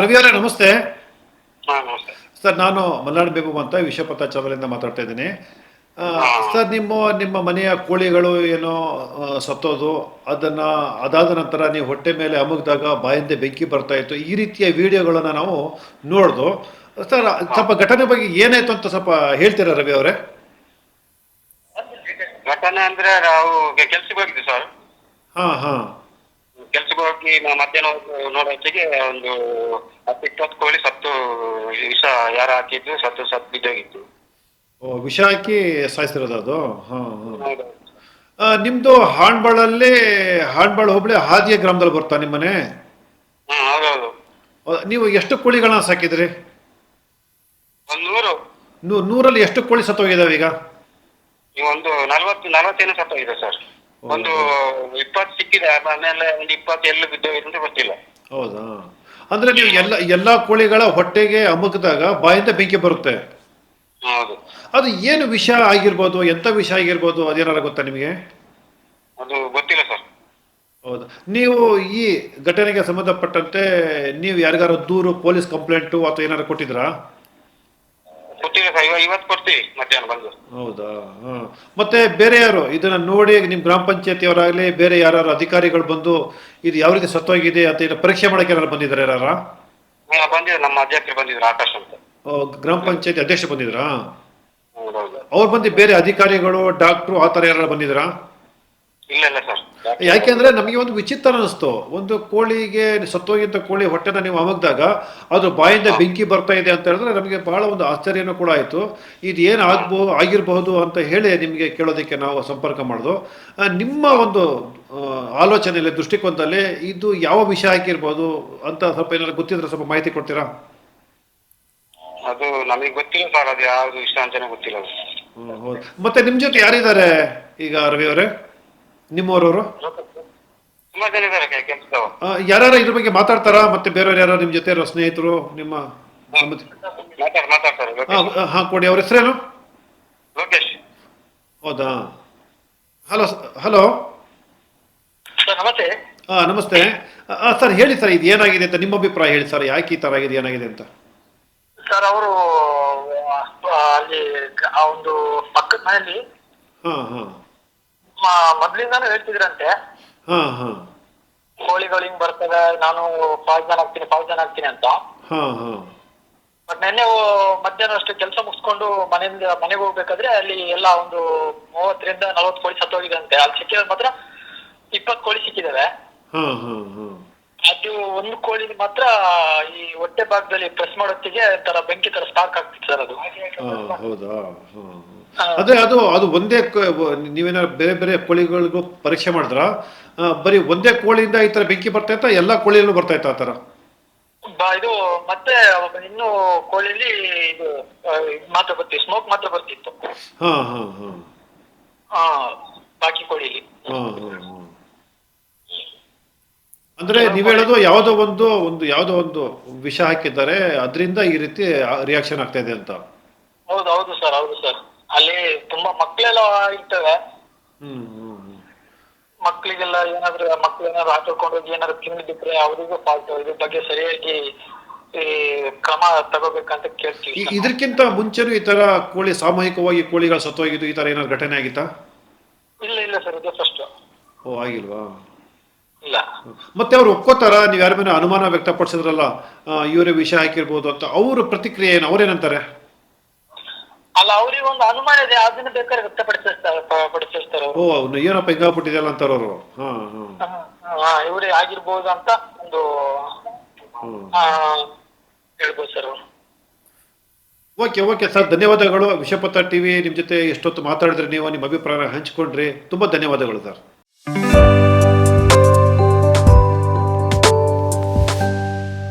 ರವಿ ಅವರೇ ನಮಸ್ತೆ. ಸರ್ ನಾನು ಮಲ್ನಾಡ್ ಬೇಬು ಅಂತ ವಿಶ್ವಪಥ ಚಾನಲಿಂದ ಮಾತಾಡ್ತಾ ಇದ್ದೀನಿ. ಸರ್ ನಿಮ್ಮ ನಿಮ್ಮ ಮನೆಯ ಕೋಳಿಗಳು ಏನೋ ಸತ್ತೋದು ಅದನ್ನ ಅದಾದ ನಂತರ ನೀವು ಹೊಟ್ಟೆ ಮೇಲೆ ಅಮುಗಿದಾಗ ಬಾಯಿಂದ ಬೆಂಕಿ ಬರ್ತಾ ಇತ್ತು. ಈ ರೀತಿಯ ವಿಡಿಯೋಗಳನ್ನ ನಾವು ನೋಡ್ದು. ಸರ್ ಸ್ವಲ್ಪ ಘಟನೆ ಬಗ್ಗೆ ಏನಾಯ್ತು ಅಂತ ಸ್ವಲ್ಪ ಹೇಳ್ತೀರಾ ರವಿ ಅವರೇ? ಘಟನೆ ಅಂದ್ರೆ ನಾವು ಕೆಲ್ಸಕ್ಕೆ ಹೋಗಿದ್ವಿ ಸರ್. ಹಾ ಹಾ. ಕೆಲ್ಸಕ್ಕೆ ಹೋಗಿ ಮಧ್ಯಾಹ್ನ ನೋಡೋತ್ತಿಗೆ ಒಂದು ಹತ್ತು ಇಪ್ಪತ್ತು ಕೋಳಿ ಸತ್ತು ವಿಷ ಯಾರು ಹಾಕಿದ್ದು ಸತ್ತು ಸತ್ತು ಬಿದ್ದೋಗಿತ್ತು. ಓ, ವಿಷ ಹಾಕಿ ಸಾಯಿಸಿರೋದು ಅದು? ಹಾ ಹೌದು. ನಿಮ್ಮದು ನಿಮ್ದು ಹಾಣ್ಬಾಳಲ್ಲಿ ಹಾಣ್ಬಾಳ್ ಹೋಬಳಿ ಹಾದಿಯ ಗ್ರಾಮದಲ್ಲಿ ಬರ್ತಾ ನಿಮ್ಮನೆ? ಹ್ಮ್ ಹೌದೌದು. ಆ, ನೀವು ಎಷ್ಟು ಕೋಳಿಗಳನ್ನ ಸಾಕಿದ್ರಿ? ಒಂದು ನೂರು. ನೂ- ನೂರಲ್ಲಿ ಎಷ್ಟು ಕೋಳಿ ಸತ್ತೋಗಿದಾವೆ ಈಗ ಈ ಒಂದು ನಲ್ವತ್ತು ನಲ್ವತ್ತೇನು ಸತ್ತೋಗಿದೆ ಸರ್. ಒಂದು ಇಪ್ಪತ್ತು ಸಿಕ್ಕಿದೆ ಆಮೇಲೆ ಒಂದು ಇಪ್ಪತ್ತು ಎಲ್ಲಿ ಬಿದ್ದೋಗಿದೆ ಅಂತ ಗೊತ್ತಿಲ್ಲ. ಹೌದಾ? ಅಂದ್ರೆ ನೀವು ಎಲ್ಲ ಎಲ್ಲಾ ಕೋಳಿಗಳ ಹೊಟ್ಟೆಗೆ ಅಮುಕದಾಗ ಬಾಯಿಂದ ಬೆಂಕಿ ಬರುತ್ತೆ. ಹೌದು. ಅದು ಏನು ವಿಷ ಆಗಿರ್ಬೋದು ಎಂತ ವಿಷ ಆಗಿರ್ಬೋದು ಅದೇನಾರ ಗೊತ್ತಾ ನಿಮಗೆ? ಅದು ಗೊತ್ತಿಲ್ಲ ಸರ್. ಹೌದಾ. ನೀವು ಈ ಘಟನೆಗೆ ಸಂಬಂಧಪಟ್ಟಂತೆ ನೀವು ಯಾರಿಗಾರ ದೂರು ಪೊಲೀಸ್ ಕಂಪ್ಲೇಂಟು ಅಥವಾ ಏನಾರು ಕೊಟ್ಟಿದ್ರಾ? ಇವತ್ತು ಕೊಡ್ತೀವಿ ಮಧ್ಯಾಹ್ನ ಬಂದು. ಹೌದಾ? ಹಾ. ಮತ್ತೆ ಬೇರೆ ಯಾರು? ಇದನ್ನ ನೋಡಿ ನಿಮ್ಮ ಗ್ರಾಮ ಪಂಚಾಯತಿಯವರಾಗಲಿ ಬೇರೆ ಯಾರು ಅಧಿಕಾರಿಗಳು ಬಂದು ಇದು ಯಾವ ರೀತಿ ಸತ್ತೋಗಿದೆ ಅಂತ ಇದನ್ನ ಪರೀಕ್ಷೆ ಮಾಡಕ್ಕೆ ಯಾರು ಬಂದಿದ್ದಾರೆ ಯಾರ ಹಾ, ಬಂದಿದ್ರು ನಮ್ಮ ಅಧ್ಯಕ್ಷರು ಬಂದಿದ್ರು ಆಕಾಶ್ ಅಂತ. ಗ್ರಾಮ ಪಂಚಾಯತಿ ಅಧ್ಯಕ್ಷ ಬಂದಿದ್ರಾ? ಹೌದೌದು. ಅವ್ರು ಬಂದು ಬೇರೆ ಅಧಿಕಾರಿಗಳು ಡಾಕ್ಟ್ರು ಆ ಥರ ಯಾರು ಬಂದಿದ್ರಾ? ಇಲ್ಲ ಇಲ್ಲ ಸರ್. ಯಾಕೆಂದ್ರೆ ನಮಗೆ ಒಂದು ವಿಚಿತ್ರ ಅನಿಸ್ತು ಒಂದು ಕೋಳಿಗೆ ಸತ್ತೋಗಿದ್ದ ಕೋಳಿ ಹೊಟ್ಟೆನ ನೀವು ಅಮಗ್ದಾಗ ಅದು ಬಾಯಿಂದ ಬೆಂಕಿ ಬರ್ತಾ ಇದೆ ಅಂತ ಹೇಳಿದ್ರೆ ನಮಗೆ ಬಹಳ ಒಂದು ಆಶ್ಚರ್ಯನೂ ಕೂಡ ಆಯಿತು. ಇದು ಏನು ಆಗ್ಬೋ ಆಗಿರಬಹುದು ಅಂತ ಹೇಳಿ ನಿಮಗೆ ಕೇಳೋದಕ್ಕೆ ನಾವು ಸಂಪರ್ಕ ಮಾಡೋದು. ನಿಮ್ಮ ಒಂದು ಆಲೋಚನೆಯಲ್ಲಿ ದೃಷ್ಟಿಕೋನದಲ್ಲಿ ಇದು ಯಾವ ವಿಷಯ ಆಗಿರ್ಬೋದು ಅಂತ ಸ್ವಲ್ಪ ಏನಾದ್ರು ಗೊತ್ತಿದ್ರೆ ಸ್ವಲ್ಪ ಮಾಹಿತಿ ಕೊಡ್ತೀರಾ? ಅದು ನಮಗೆ ಗೊತ್ತಿಲ್ಲ ಸರ್ ಅದು ಯಾವ್ದು ಇಷ್ಟ ಅಂತಾನೆ ಗೊತ್ತಿಲ್ಲ ಮತ್ತೆ ನಿಮ್ಮ ಜೊತೆ ಯಾರಿದ್ದಾರೆ ಈಗ ರವಿ ಅವರೇ? ನಿಮ್ಮವರವರು? ತುಂಬಾ ಜನ ಇದ್ದಾರೆ ಕೆಲಸದವ ಯಾರು ಇದ್ರ ಬಗ್ಗೆ ಮಾತಾಡ್ತಾರಾ? ಮತ್ತೆ ಬೇರೆಯವ್ರು ಯಾರು ನಿಮ್ಮ ಜೊತೆ ಸ್ನೇಹಿತರು ನಿಮ್ಮ ಹಾ ಮಾತಾಡ್ ಮಾತಾಡ್ತಾರೆ ಲೋಕೇಶ್. ಹಾಂ ಹಾಂ ಕೊಡಿ ಅವ್ರ ಹೆಸರೇನು? ಲೋಕೇಶ್. ಹೌದಾ? Hello hello? ಸರ್ ನಮಸ್ತೆ. ಹಾಂ ನಮಸ್ತೆ. ಸರ್ ಹೇಳಿ ಸರ್ ಇದು ಏನಾಗಿದೆ ಅಂತ ನಿಮ್ಮ ಅಭಿಪ್ರಾಯ ಹೇಳಿ ಸರ್ ಯಾಕೆ ಈ ಥರ ಆಗಿದೆ ಏನಾಗಿದೆ ಅಂತ? ಸರ್ ಅವರು ಅಲ್ಲಿ ಗ- ಆ ಒಂದು ಪಕ್ಕದ ಮನೆಯಲ್ಲಿ ಹಾಂ ಹಾಂ. ಮೊದ್ಲಿಂದಾನು ಹೇಳ್ತಿದ್ರಂತೆ. ಹಾಂ ಹಾಂ. ಕೋಳಿಗಳು ಹಿಂಗ್ ಬರ್ತವೆ ನಾನು ಪಾಯ್ಸನ್ ಆಗ್ತೀನಿ ಪಾಯ್ಸನ್ ಆಗ್ತೀನಿ ಅಂತ. ಹಾ ಹಾ. ಬಟ್ ನಿನ್ನೆ ಮಧ್ಯಾಹ್ನ ಅಷ್ಟು ಕೆಲಸ ಮುಗಿಸ್ಕೊಂಡು ಮನೆಯಿಂದ ಮನೆಗೆ ಹೋಗ್ಬೇಕಾದ್ರೆ ಅಲ್ಲಿ ಎಲ್ಲ ಒಂದು ಮೂವತ್ತರಿಂದ ನಲವತ್ತು ಕೋಳಿ ಸತ್ತೋಗಿದೆ ಅಂತೆ ಅಲ್ಲಿ ಸಿಕ್ಕಿರೋದು ಮಾತ್ರ ಇಪ್ಪತ್ತು ಕೋಳಿ ಸಿಕ್ಕಿದಾವೆ. ಹಾಂ ಹಾಂ ಹಾಂ. ಅದು ಒಂದು ಕೋಳಿ ಮಾತ್ರ ಈ ಹೊಟ್ಟೆ ಭಾಗದಲ್ಲಿ ಪ್ರೆಸ್ ಮಾಡೋತ್ತಿಗೆ ತರ ಬೆಂಕಿ ತರ ಸ್ಪಾರ್ಕ್ ಆಗ್ತಿತ್ತು ಸರ್ ಅದು. ಹೌದಾ? ಅದೇ ಅದು ಅದು ಒಂದೇ ನೀವೇನಾದ್ರು ಬೇರೆ ಬೇರೆ ಕೋಳಿಗಳಿಗೂ ಪರೀಕ್ಷೆ ಮಾಡಿದ್ರ? ಬರೀ ಒಂದೇ ಕೋಳಿಯಿಂದ ಈ ತರ ಬೆಂಕಿ ಬರ್ತಾ ಇತ್ತಾ ಎಲ್ಲ ಕೋಳಿಯಲ್ಲೂ ಬರ್ತಾ ಇತ್ತಾ ಆ ತರ? ಇದು ಮತ್ತೆ ಇನ್ನು ಕೋಳಿಲಿ ಇದು ಮಾತ್ರ ಬರ್ತಿತ್ತು ಸ್ಮೋಕ್ ಮಾತ್ರ ಬರ್ತಿತ್ತು. ಹಾ ಹಾ. ಹಾ ಬಾಕಿ ಕೋಳಿಲಿ. ಹಾಂ ಹಾಂ. ಅಂದ್ರೆ ನೀವ್ ಹೇಳೋದು ಯಾವುದೋ ಒಂದು ಒಂದು ಯಾವುದೋ ಒಂದು ವಿಷ ಹಾಕಿದ್ದಾರೆ ಅದರಿಂದ ಈ ರೀತಿ ರಿಯಾಕ್ಷನ್ ಆಗ್ತಾ ಇದೆ ಅಂತ. ಹೌದು ಹೌದು ಸರ್ ಹೌದು ಸರ್. ಅಲ್ಲಿ ತುಂಬಾ ಮಕ್ಕಳೆಲ್ಲ ಇರ್ತವೆ. ಮಕ್ಕಳಿಗೆಲ್ಲ ಏನಾದ್ರು ಮಕ್ಳು ಏನಾದ್ರು ಹಾಕಿಕೊಂಡು ಏನಾದ್ರು ತಿಂದಿದ್ರೆ ಅವರಿಗೂ ಫಾಲ್ಟ್ ಇದ್ರ ಬಗ್ಗೆ ಸರಿಯಾಗಿ ಈ ಕ್ರಮ ತಗೋಬೇಕಂತ ಕೇಳ್ತೀವಿ. ಇದಕ್ಕಿಂತ ಮುಂಚೆನೂ ಈ ತರ ಕೋಳಿ ಸಾಮೂಹಿಕವಾಗಿ ಕೋಳಿಗಳು ಸತ್ತೋಗಿದ್ದು ಈ ತರ ಏನಾದ್ರು ಘಟನೆ ಆಗಿತ್ತಾ? ಇಲ್ಲ ಇಲ್ಲ ಸರ್ ಇದು ಫಸ್ಟ್. ಓ ಆಗಿಲ್ವಾ? ಮತ್ತೆ ಅವ್ರು ಒಪ್ಕೋತಾರ ನೀವು ಯಾರ ಮೇಲೆ ಅನುಮಾನ ವ್ಯಕ್ತಪಡಿಸಿದ್ರಲ್ಲ ಇವರೇ ವಿಷ ಹಾಕಿರ್ಬೋದು ಅಂತ ಅವ್ರ ಪ್ರತಿಕ್ರಿಯೆ ಏನು ಅವ್ರೇನಂತಾರೆ ಅಲ್ಲ ಅವ್ರಿಗೆ ಒಂದು ಅನುಮಾನ ಇದೆ ಅದನ್ನ ಬೇಕಾದ್ರೆ ವ್ಯಕ್ತಪಡಿಸಿರ್ತಾರೆ ಪಡಿಸಿರ್ತಾರೆ ಓ ಅವ್ನು ಏನಪ್ಪ ಹಿಂಗಾಗ್ಬಿಟ್ಟಿದೆಯಲ್ಲ ಅಂತಾರ ಅವರು. ಹಾ ಹಾ. ಹಾ ಇವರೇ ಆಗಿರ್ಬೋದು ಅಂತ ಒಂದು ಹೇಳ್ಬೋದು ಸರ್ ಅವರು. ಓಕೆ ಓಕೆ ಸರ್ ಧನ್ಯವಾದಗಳು. ವಿಷಪತ್ರ ಟಿವಿ ನಿಮ್ಮ ಜೊತೆ ಎಷ್ಟೊತ್ತು ಮಾತಾಡಿದ್ರಿ ನೀವು ನಿಮ್ಮ ಅಭಿಪ್ರಾಯ ಹಂಚಿಕೊಂಡ್ರಿ. ತುಂಬಾ ಧನ್ಯವಾದಗಳು ಸರ್.